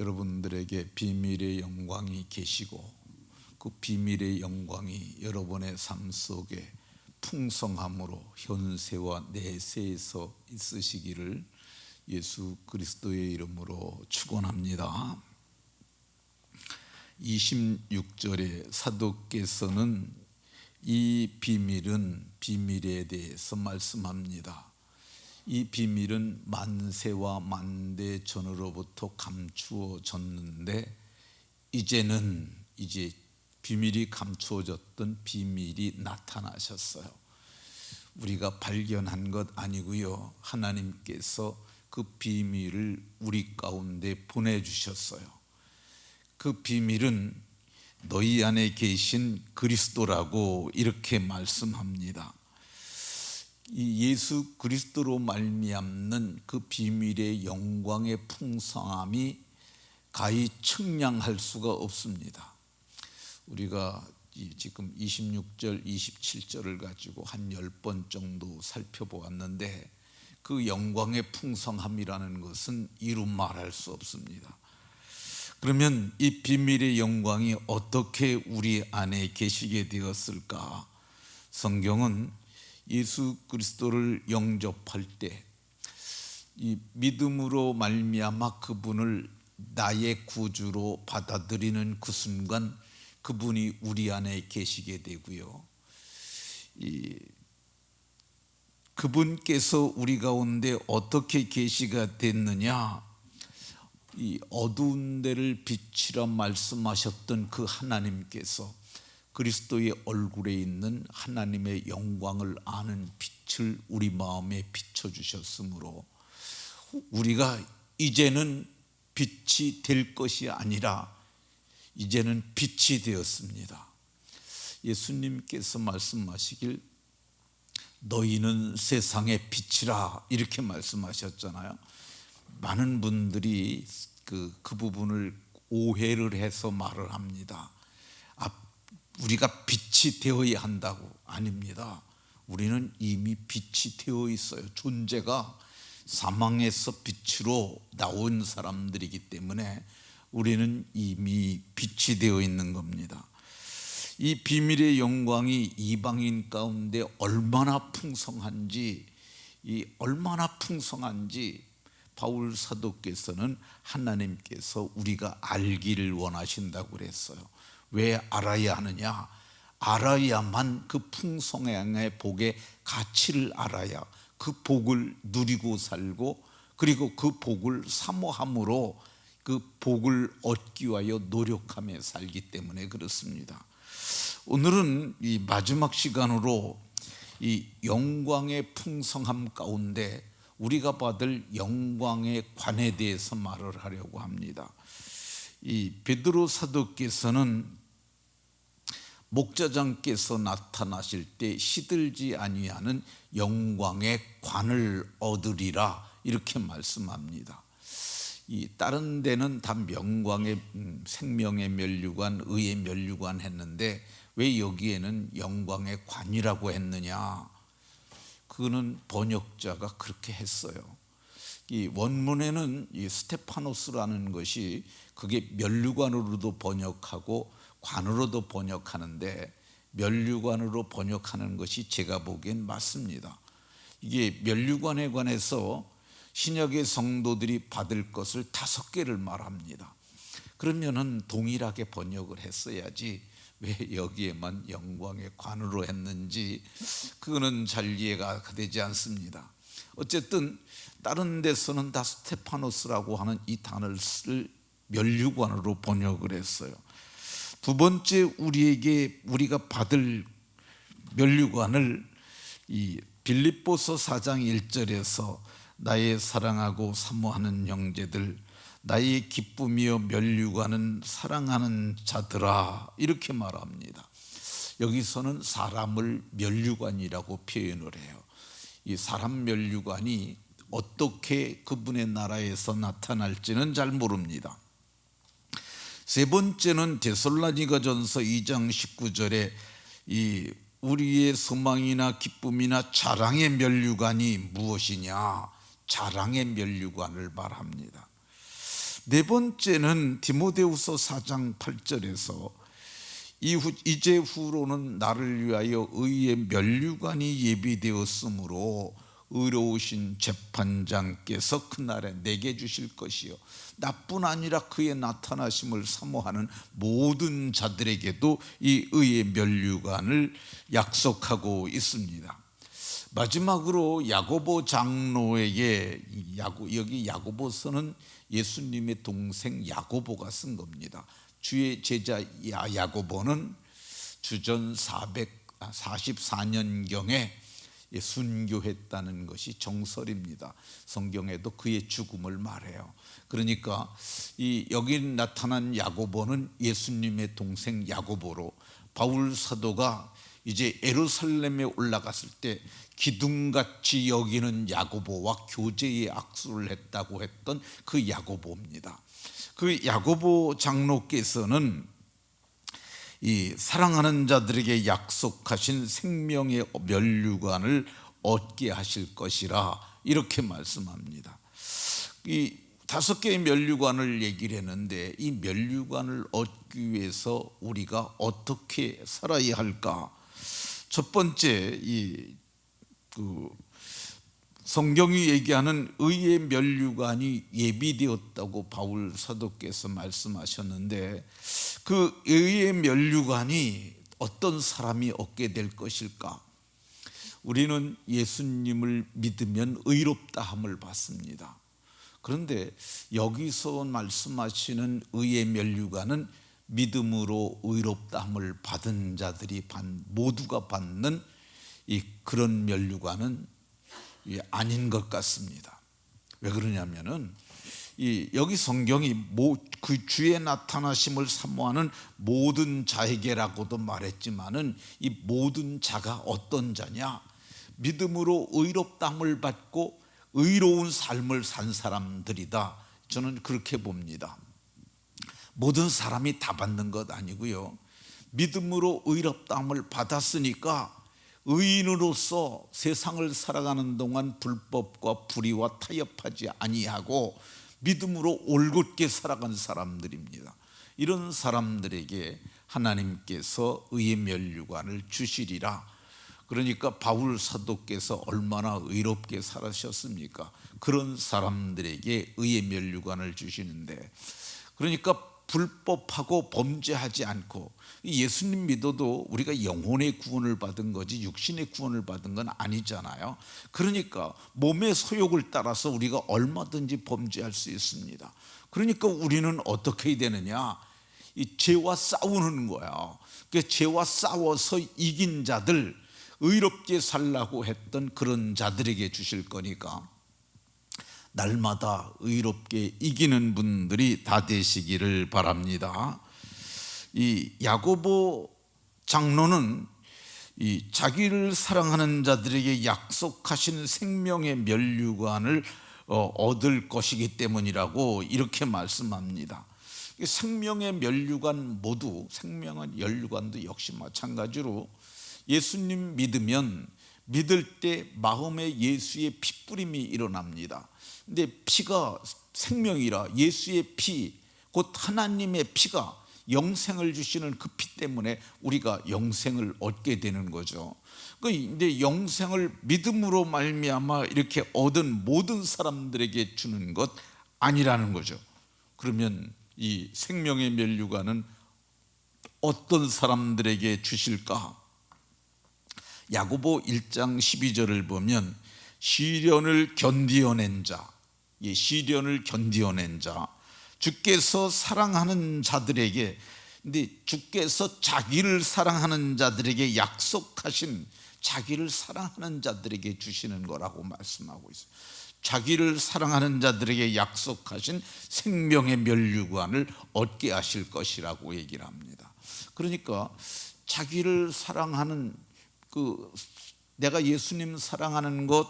여러분들에게 비밀의 영광이 계시고 그 비밀의 영광이 여러분의 삶 속에 풍성함으로 현세와 내세에서 있으시기를 예수 그리스도의 이름으로 축원합니다. 26절에 사도께서는 이 비밀은 비밀에 대해서 말씀합니다. 이 비밀은 만세와 만대 전으로부터 감추어졌는데 이제는 이제 비밀이 감추어졌던 비밀이 나타나셨어요. 우리가 발견한 것 아니고요. 하나님께서 그 비밀을 우리 가운데 보내주셨어요. 그 비밀은 너희 안에 계신 그리스도라고 이렇게 말씀합니다. 이 예수 그리스도로 말미암는 그 비밀의 영광의 풍성함이 가히 측량할 수가 없습니다. 우리가 지금 26절, 27절을 가지고 한 10번 정도 살펴보았는데 그 영광의 풍성함이라는 것은 이루 말할 수 없습니다. 그러면 이 비밀의 영광이 어떻게 우리 안에 계시게 되었을까? 성경은 예수 그리스도를 영접할 때 이 믿음으로 말미암아 그분을 나의 구주로 받아들이는 그 순간 그분이 우리 안에 계시게 되고요. 이 그분께서 우리 가운데 어떻게 계시가 됐느냐? 이 어두운 데를 빛이라 말씀하셨던 그 하나님께서 그리스도의 얼굴에 있는 하나님의 영광을 아는 빛을 우리 마음에 비춰 주셨으므로 우리가 이제는 빛이 될 것이 아니라 이제는 빛이 되었습니다. 예수님께서 말씀하시길 너희는 세상의 빛이라 이렇게 말씀하셨잖아요. 많은 분들이 그, 그 부분을 오해를 해서 말을 합니다. 아, 우리가 빛이 되어야 한다고 아닙니다. 우리는 이미 빛이 되어 있어요. 존재가 사망에서 빛으로 나온 사람들이기 때문에 우리는 이미 빛이 되어 있는 겁니다. 이 비밀의 영광이 이방인 가운데 얼마나 풍성한지 이 얼마나 풍성한지 바울 사도께서는 하나님께서 우리가 알기를 원하신다고 그랬어요. 왜 알아야 하느냐? 알아야만 그 풍성함의 복의 가치를 알아야 그 복을 누리고 살고 그리고 그 복을 사모함으로 그 복을 얻기 위하여 노력하며 살기 때문에 그렇습니다. 오늘은 이 마지막 시간으로 이 영광의 풍성함 가운데 우리가 받을 영광의 관에 대해서 말을 하려고 합니다. 이 베드로 사도께서는 목자장께서 나타나실 때 시들지 아니하는 영광의 관을 얻으리라 이렇게 말씀합니다. 이 다른 데는 다 명광의 음, 생명의 멸류관, 의의 멸류관 했는데 왜 여기에는 영광의 관이라고 했느냐? 그거는 번역자가 그렇게 했어요. 이 원문에는 이 스테파노스라는 것이 그게 멸류관으로도 번역하고 관으로도 번역하는데 멸류관으로 번역하는 것이 제가 보기엔 맞습니다. 이게 멸류관에 관해서 신약의 성도들이 받을 것을 다섯 개를 말합니다. 그러면은 동일하게 번역을 했어야지 왜 여기에만 영광의 관으로 했는지 그거는 잘 이해가 되지 않습니다. 어쨌든 다른 데서는 다 스테파노스라고 하는 이 단어를 멸류관으로 번역을 했어요. 두 번째 우리에게 우리가 받을 멸류관을 이 빌립보서 4장 1절에서 나의 사랑하고 사모하는 형제들 나의 기쁨이여 멸류관은 사랑하는 자들아 이렇게 말합니다. 여기서는 사람을 멸류관이라고 표현을 해요. 이 사람 멸류관이 어떻게 그분의 나라에서 나타날지는 잘 모릅니다. 세 번째는 데솔라니가 전서 2장 19절에 이 우리의 소망이나 기쁨이나 자랑의 멸류관이 무엇이냐? 자랑의 멸류관을 말합니다. 네 번째는 디모데후서 4장 8절에서 이후 이제 후로는 나를 위하여 의의 면류관이 예비되었으므로 의로우신 재판장께서 그날에 내게 주실 것이요 나뿐 아니라 그의 나타나심을 사모하는 모든 자들에게도 이 의의 면류관을 약속하고 있습니다. 마지막으로 야고보 장로에게 이 야고 여기 야고보서는 예수님의 동생 야고보가 쓴 겁니다. 주의 제자 야- 야고보는 주전 444년경에 순교했다는 것이 정설입니다. 성경에도 그의 죽음을 말해요. 그러니까 이 여기 나타난 야고보는 예수님의 동생 야고보로 바울 사도가 이제 예루살렘에 올라갔을 때 기둥같이 여기는 야고보와 교제의 악수를 했다고 했던 그 야고보입니다. 그 야고보 장로께서는 이 사랑하는 자들에게 약속하신 생명의 면류관을 얻게 하실 것이라 이렇게 말씀합니다. 이 다섯 개의 면류관을 얘기를 했는데 이 면류관을 얻기 위해서 우리가 어떻게 살아야 할까? 첫 번째 이 그 성경이 얘기하는 의의 면류관이 예비되었다고 바울 사도께서 말씀하셨는데 그 의의 면류관이 어떤 사람이 얻게 될 것일까? 우리는 예수님을 믿으면 의롭다 함을 받습니다. 그런데 여기서 말씀하시는 의의 면류관은 믿음으로 의롭다함을 받은 자들이 받, 모두가 받는 이 그런 면류관은 이 아닌 것 같습니다. 왜 그러냐면은 이 여기 성경이 모, 그 주의 나타나심을 사모하는 모든 자에게라고도 말했지만은 이 모든 자가 어떤 자냐? 믿음으로 의롭다함을 받고 의로운 삶을 산 사람들이다. 저는 그렇게 봅니다. 모든 사람이 다 받는 것 아니고요. 믿음으로 의롭다함을 받았으니까 의인으로서 세상을 살아가는 동안 불법과 불의와 타협하지 아니하고 믿음으로 올곧게 살아간 사람들입니다. 이런 사람들에게 하나님께서 의의 면류관을 주시리라. 그러니까 바울 사도께서 얼마나 의롭게 살으셨습니까? 그런 사람들에게 의의 면류관을 주시는데 그러니까 불법하고 범죄하지 않고 예수님 믿어도 우리가 영혼의 구원을 받은 거지 육신의 구원을 받은 건 아니잖아요. 그러니까 몸의 소욕을 따라서 우리가 얼마든지 범죄할 수 있습니다. 그러니까 우리는 어떻게 되느냐? 이 죄와 싸우는 거야. 그 죄와 싸워서 이긴 자들 의롭게 살라고 했던 그런 자들에게 주실 거니까 날마다 의롭게 이기는 분들이 다 되시기를 바랍니다. 이 야고보 장로는 이 자기를 사랑하는 자들에게 약속하신 생명의 면류관을 어, 얻을 것이기 때문이라고 이렇게 말씀합니다. 생명의 면류관 모두 생명은 연류관도 역시 마찬가지로 예수님 믿으면 믿을 때 마음에 예수의 피뿌림이 일어납니다. 근데 피가 생명이라 예수의 피, 곧 하나님의 피가 영생을 주시는 그 피 때문에 우리가 영생을 얻게 되는 거죠. 근데 영생을 믿음으로 말미암아 이렇게 얻은 모든 사람들에게 주는 것 아니라는 거죠. 그러면 이 생명의 면류관은 어떤 사람들에게 주실까? 야고보 1장 12절을 보면 시련을 견디어낸 자, 이 시련을 견디어낸 자, 주께서 사랑하는 자들에게 근데 주께서 자기를 사랑하는 자들에게 약속하신 자기를 사랑하는 자들에게 주시는 거라고 말씀하고 있어요. 자기를 사랑하는 자들에게 약속하신 생명의 면류관을 얻게 하실 것이라고 얘기를 합니다. 그러니까 자기를 사랑하는 그 내가 예수님 사랑하는 것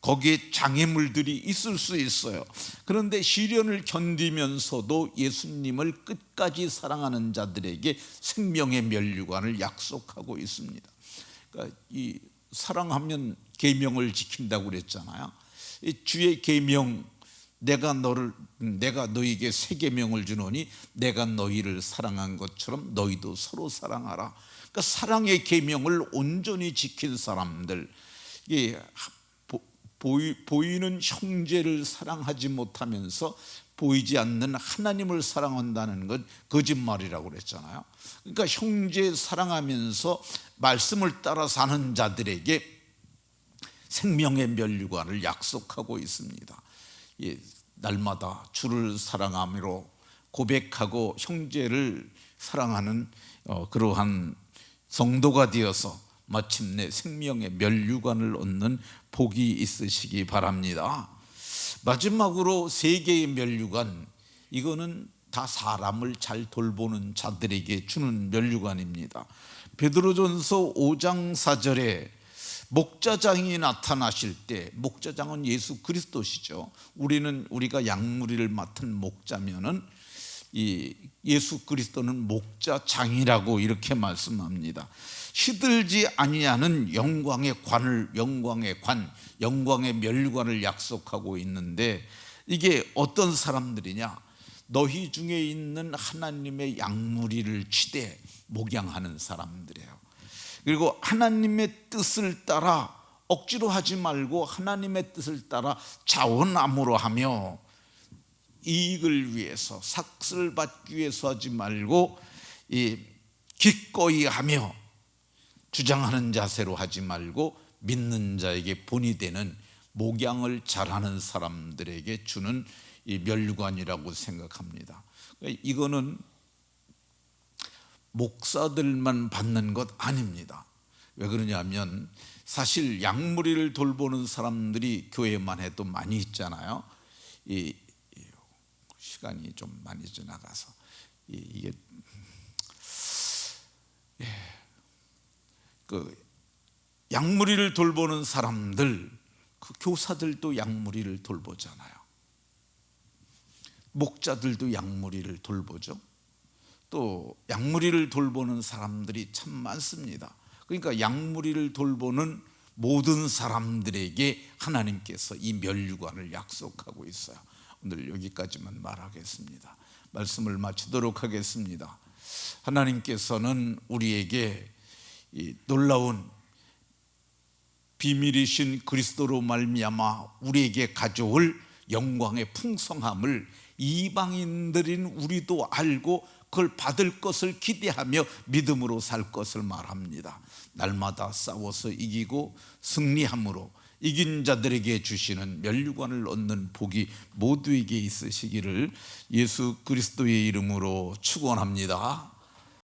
거기에 장애물들이 있을 수 있어요. 그런데 시련을 견디면서도 예수님을 끝까지 사랑하는 자들에게 생명의 면류관을 약속하고 있습니다. 그러니까 이 사랑하면 계명을 지킨다고 그랬잖아요. 이 주의 계명 내가 너를 내가 너에게 세 계명을 주노니 내가 너희를 사랑한 것처럼 너희도 서로 사랑하라. 그러니까 사랑의 계명을 온전히 지킨 사람들 보, 보이, 보이는 형제를 사랑하지 못하면서 보이지 않는 하나님을 사랑한다는 건 거짓말이라고 그랬잖아요. 그러니까 형제 사랑하면서 말씀을 따라 사는 자들에게 생명의 면류관을 약속하고 있습니다. 예, 날마다 주를 사랑함으로 고백하고 형제를 사랑하는 어, 그러한 성도가 되어서 마침내 생명의 면류관을 얻는 복이 있으시기 바랍니다. 마지막으로 세 개의 면류관 이거는 다 사람을 잘 돌보는 자들에게 주는 면류관입니다. 베드로전서 5장 4절에 목자장이 나타나실 때 목자장은 예수 그리스도시죠. 우리는 우리가 양무리를 맡은 목자면은 이 예수 그리스도는 목자 장이라고 이렇게 말씀합니다. 시들지 아니하는 영광의 관을 영광의 관, 영광의 멸관을 약속하고 있는데 이게 어떤 사람들이냐? 너희 중에 있는 하나님의 양무리를 치되 목양하는 사람들이에요. 그리고 하나님의 뜻을 따라 억지로 하지 말고 하나님의 뜻을 따라 자원함으로 하며 이익을 위해서 삭슬 받기 위해서 하지 말고 이 기꺼이 하며 주장하는 자세로 하지 말고 믿는 자에게 본이 되는 목양을 잘하는 사람들에게 주는 이 멸관이라고 생각합니다. 이거는 목사들만 받는 것 아닙니다. 왜 그러냐면 사실 양무리를 돌보는 사람들이 교회만 해도 많이 있잖아요. 이, 시간이 좀 많이 지나가서 이, 게 예, 그 양무리를 돌보는 사람들 그 교사들도 양무리를 돌보잖아요. 목자들도 양무리를 돌보죠. 또 양무리를 돌보는 사람들이 참 많습니다. 그러니까 양무리를 돌보는 모든 사람들에게 하나님께서 이 멸류관을 약속하고 있어요. 오늘 여기까지만 말하겠습니다. 말씀을 마치도록 하겠습니다. 하나님께서는 우리에게 놀라운 비밀이신 그리스도로 말미암아 우리에게 가져올 영광의 풍성함을 이방인들인 우리도 알고 그걸 받을 것을 기대하며 믿음으로 살 것을 말합니다. 날마다 싸워서 이기고 승리함으로 이긴 자들에게 주시는 멸류관을 얻는 복이 모두에게 있으시기를 예수 그리스도의 이름으로 축원합니다.